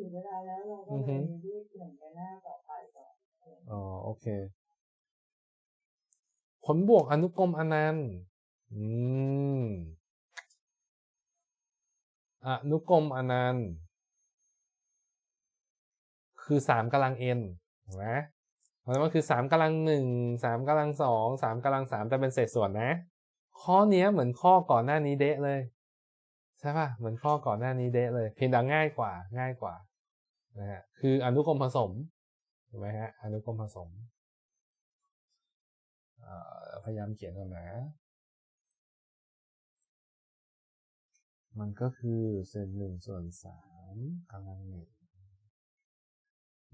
ถึงเวลาแล้วเราก็อือเลฮึยรีบเปลี่ยนไปหน้าต่อไปก่อนอ๋อโอเค ผลบวกอนุกรมอนันต์อืมอนุกรมอนันต์คือสามกำลังเอ็นเห็นไหมเพราะฉะนั้นมันคือสามกำลังหนึ่งสามกำลังสองสามกำลังสามจะเป็นเศษส่วนนะ ข้อเนี้ยเหมือนข้อก่อนหน้านี้เดะเลย ใช่ป่ะเหมือนข้อก่อนหน้านี้เดะเลย เพียงแต่ง่ายกว่า ง่ายกว่า นะฮะคืออนุกรมผสมถูกไหมฮะอนุกรมผสมพยายามเขียนก่อนนะ มันก็คือเศษหนึ่งส่วนสามกำลังหนึ่ง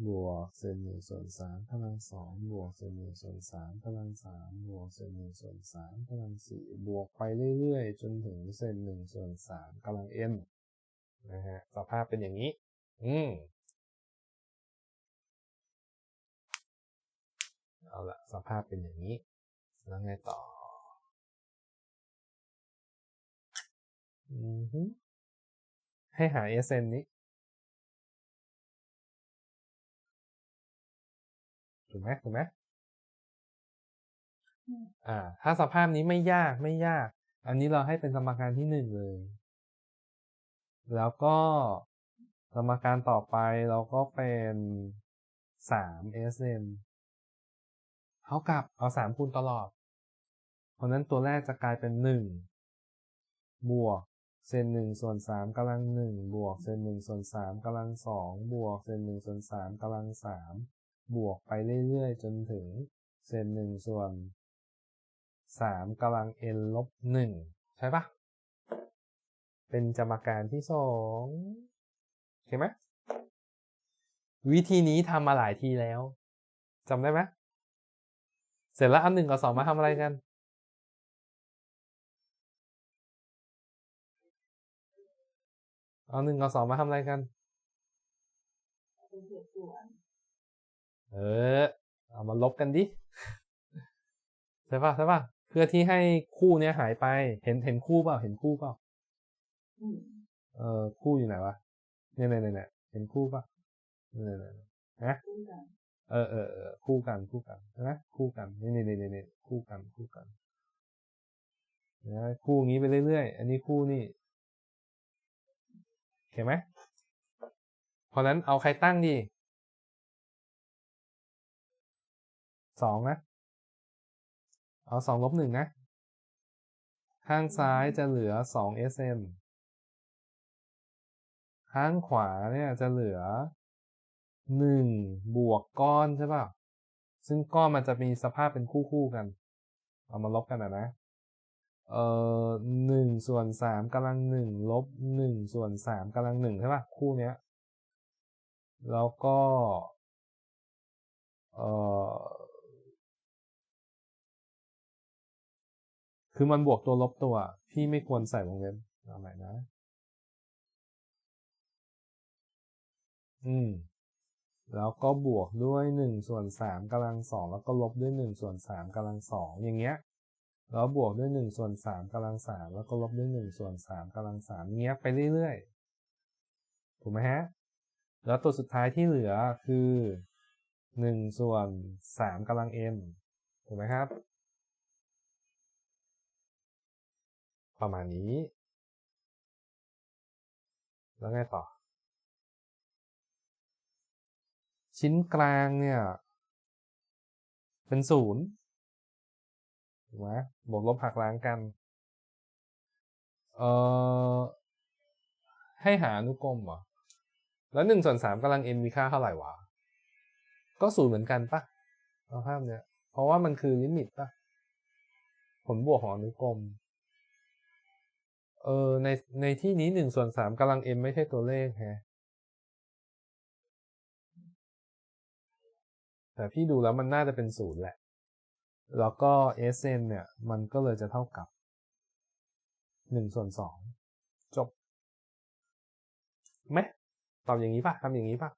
บวกเศษหนึ่งส่วนสามกำลังสองบวกเศษหนึ่งส่วนสามกำลังสามบวกเศษหนึ่งส่วนสามกำลังสี่บวกไปเรื่อยๆ จนถึงเศษหนึ่งส่วนสามกำลัง n นะฮะสภาพเป็นอย่างนี้ อืม เอาละสภาพเป็นอย่างนี้ แล้วไงต่อ ให้หา SN นี้ถูกไหมถูกไหมอ่า ถ้าสภาพนี้ไม่ยากไม่ยาก อันนี้เราให้เป็นสมการที่หนึ่งเลย แล้วก็สมการต่อไปเราก็เป็นสาม SN เท่ากับเอาสามคูณตลอด เพราะนั้นตัวแรกจะกลายเป็นหนึ่งบวกเศษหนึ่งส่วนสามกำลังหนึ่งบวกเศษหนึ่งส่วนสามกำลังสองบวกเศษหนึ่งส่วนสามกำลังสามบวกไปเรื่อยๆ จนถึงเศษหนึ่งส่วนสามกำลัง n ลบหนึ่งใช่ปะเป็นจำการที่สองโอเคไหมวิธีนี้ทำมาหลายทีแล้วจำได้ไหม เสร็จแล้วอันหนึ่งกับสองมาทำอะไรกัน เอาหนึ่งกับสองมาทำอะไรกันเป็นเศษส่วนเออ เอามาลบกันดิ ใช่ป่ะใช่ป่ะ เพื่อที่ให้คู่เนี้ยหายไป เห็นเห็นคู่เปล่า เห็นคู่เปล่าอืมเออคู่อยู่ไหนวะเนี่ยเนี่ยเนี่ยเนี่ยเห็นคู่ป่ะเนี่ยเนี่ยเนี่ยนะคู่กัน เออเออเออคู่กันคู่กันใช่ไหมคู่กันนี่นี่นี่นี่นี่คู่กันคู่กันนะคู่งี้ไปเรื่อยๆ อันนี้คู่นี่เห็นไหมเพราะนั้นเอาใครตั้งดีสองนะ เอาสองลบหนึ่งนะ ข้างซ้ายจะเหลือสอง sm ข้างขวาเนี่ยจะเหลือ หนึ่งบวกก้อนใช่ป่ะ ซึ่งก้อนมันจะมีสภาพเป็นคู่คู่ๆกัน เอามาลบกันนะนะเอ่อหนึ่งส่วนสามกำลังหนึ่งลบหนึ่งส่วนสามกำลังหนึ่งใช่ป่ะ คู่เนี้ย แล้วก็เอ่อคือมันบวกตัวลบตัวพี่ไม่ควรใส่วงเล็บเอาใหม่นะ อืม แล้วก็บวกด้วยหนึ่งส่วนสามกำลังสองแล้วก็ลบด้วยหนึ่งส่วนสามกำลังสองอย่างเงี้ยแล้วบวกด้วยหนึ่งส่วนสามกำลังสามแล้วก็ลบด้วยหนึ่งส่วนสามกำลังสามเงี้ยไปเรื่อยๆถูกไหมฮะแล้วตัวสุดท้ายที่เหลือคือหนึ่งส่วนสามกำลัง m ถูกไหมครับ ประมาณนี้ แล้วไงต่อ ชิ้นกลางเนี่ย เป็นศูนย์ถูกไหมบวกลบหักล้างกัน เอ่อ ให้หาอนุกรมเหรอ แล้วหนึ่งส่วนสามกำลัง n มีค่าเท่าไหร่วะ ก็ศูนย์เหมือนกันปะเอาภาพเนี้ย เพราะว่ามันคือลิมิตปะผลบวกของอนุกรม เออในในที่นี้หนึ่งส่วนสามกำลัง m ไม่ใช่ตัวเลขแฮะ แต่พี่ดูแล้วมันน่าจะเป็นศูนย์แหละ แล้วก็ sn เนี่ยมันก็เลยจะเท่ากับหนึ่งส่วนสองจบไหมตอบอย่างนี้ป่ะทำอย่างนี้ป่ะ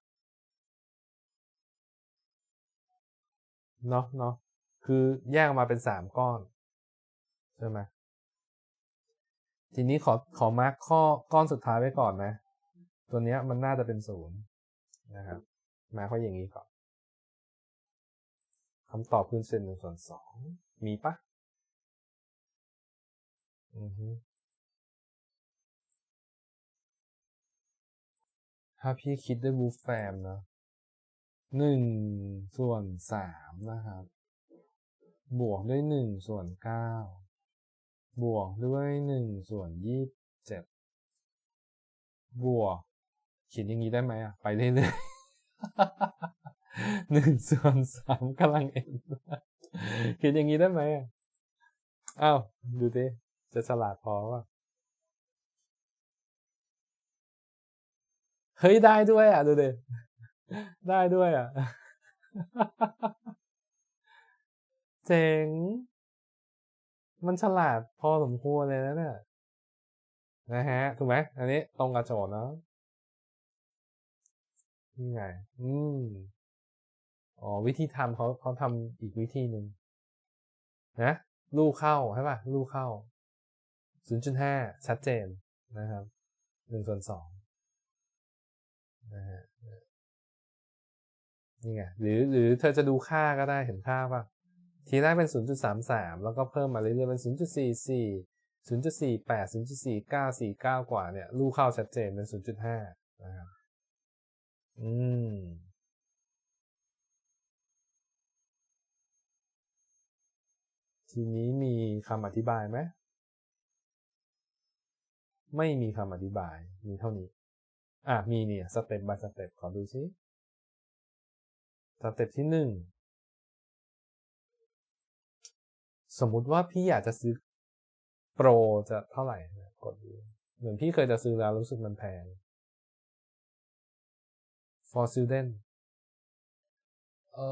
เนาะเนาะคือแยกมาเป็นสามก้อน ใช่ไหมทีนี้ขอขอมาร์คข้อก้อนสุดท้ายไว้ก่อนนะ ตัวเนี้ยมันน่าจะเป็นศูนย์นะครับ มาเขาอย่างนี้ก่อน คำตอบคือเศษหนึ่งส่วนสองมีปะอือฮึถ้าพี่คิดด้วยบูฟแฟมนะหนึ่งส่วนสามนะครับ บวกด้วยหนึ่งส่วนเก้าบวกด้วยหนึ่งส่วนยี่สิบเจ็ดบวกเขียนอย่างนี้ได้ไหมอะ ไปเรื่อย หนึ่งส่วนสามกำลังเอ็นเขียนอย่างนี้ได้ไหมอ้าวดูดิจะฉลาดพอว่าเฮ้ยได้ด้วยอะดูดิได้ด้วยอะเจ๋งมันฉลาดพอสมควรเลยนะเนี่ยนะฮะถูกไหมอันนี้ตรงกับโจทย์เนาะนี่ไง อืม อ๋อวิธีทำเขาเขาทำอีกวิธีหนึ่งนะลูกเข้าใช่ป่ะลูกเข้า 0.5 ชัดเจนนะครับ1ส่วน2นะฮะนี่ไงหรือหรือเธอจะดูค่าก็ได้เห็นค่าป่ะ ทีแรกเป็น 0.33 แล้วก็เพิ่มมาเรื่อยๆเป็น 0.44 0.48 0.49 49 กว่าเนี่ย ลูกเข้าชัดเจนเป็น 0.5 นะครับอืม ทีนี้มีคำอธิบายไหมไม่มีคำอธิบาย มีเท่านี้ อะ มีเนี่ย สเต็ป by สเต็ป ขอดูซิ สเต็ปที่หนึ่ง สมมุติว่าพี่อยากจะซื้อโปรจะเท่าไหร่ กดดู เหมือนพี่เคยจะซื้อแล้วรู้สึกมันแพง for student เอ่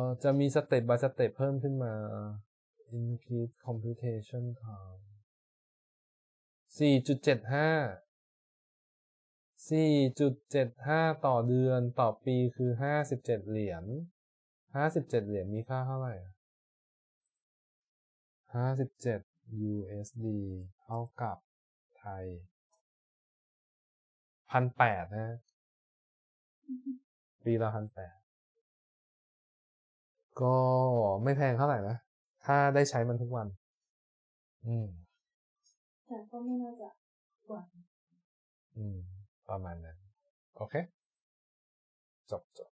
อ จะมีสเต็ป by สเต็ปเพิ่มขึ้นมา increase computation time 4.75 4.75 ต่อเดือนต่อปีคือ 57 เหรียญ 57 เหรียญมีค่าเท่าไหร่อะ57 USD เท่ากับไทยพันแปดนะ ปีละพันแปดก็ไม่แพงเท่าไหร่นะ ถ้าได้ใช้มันทุกวัน อืมแต่ก็ไม่น่าจะกว่าอืม ประมาณนั้น โอเค จบจบ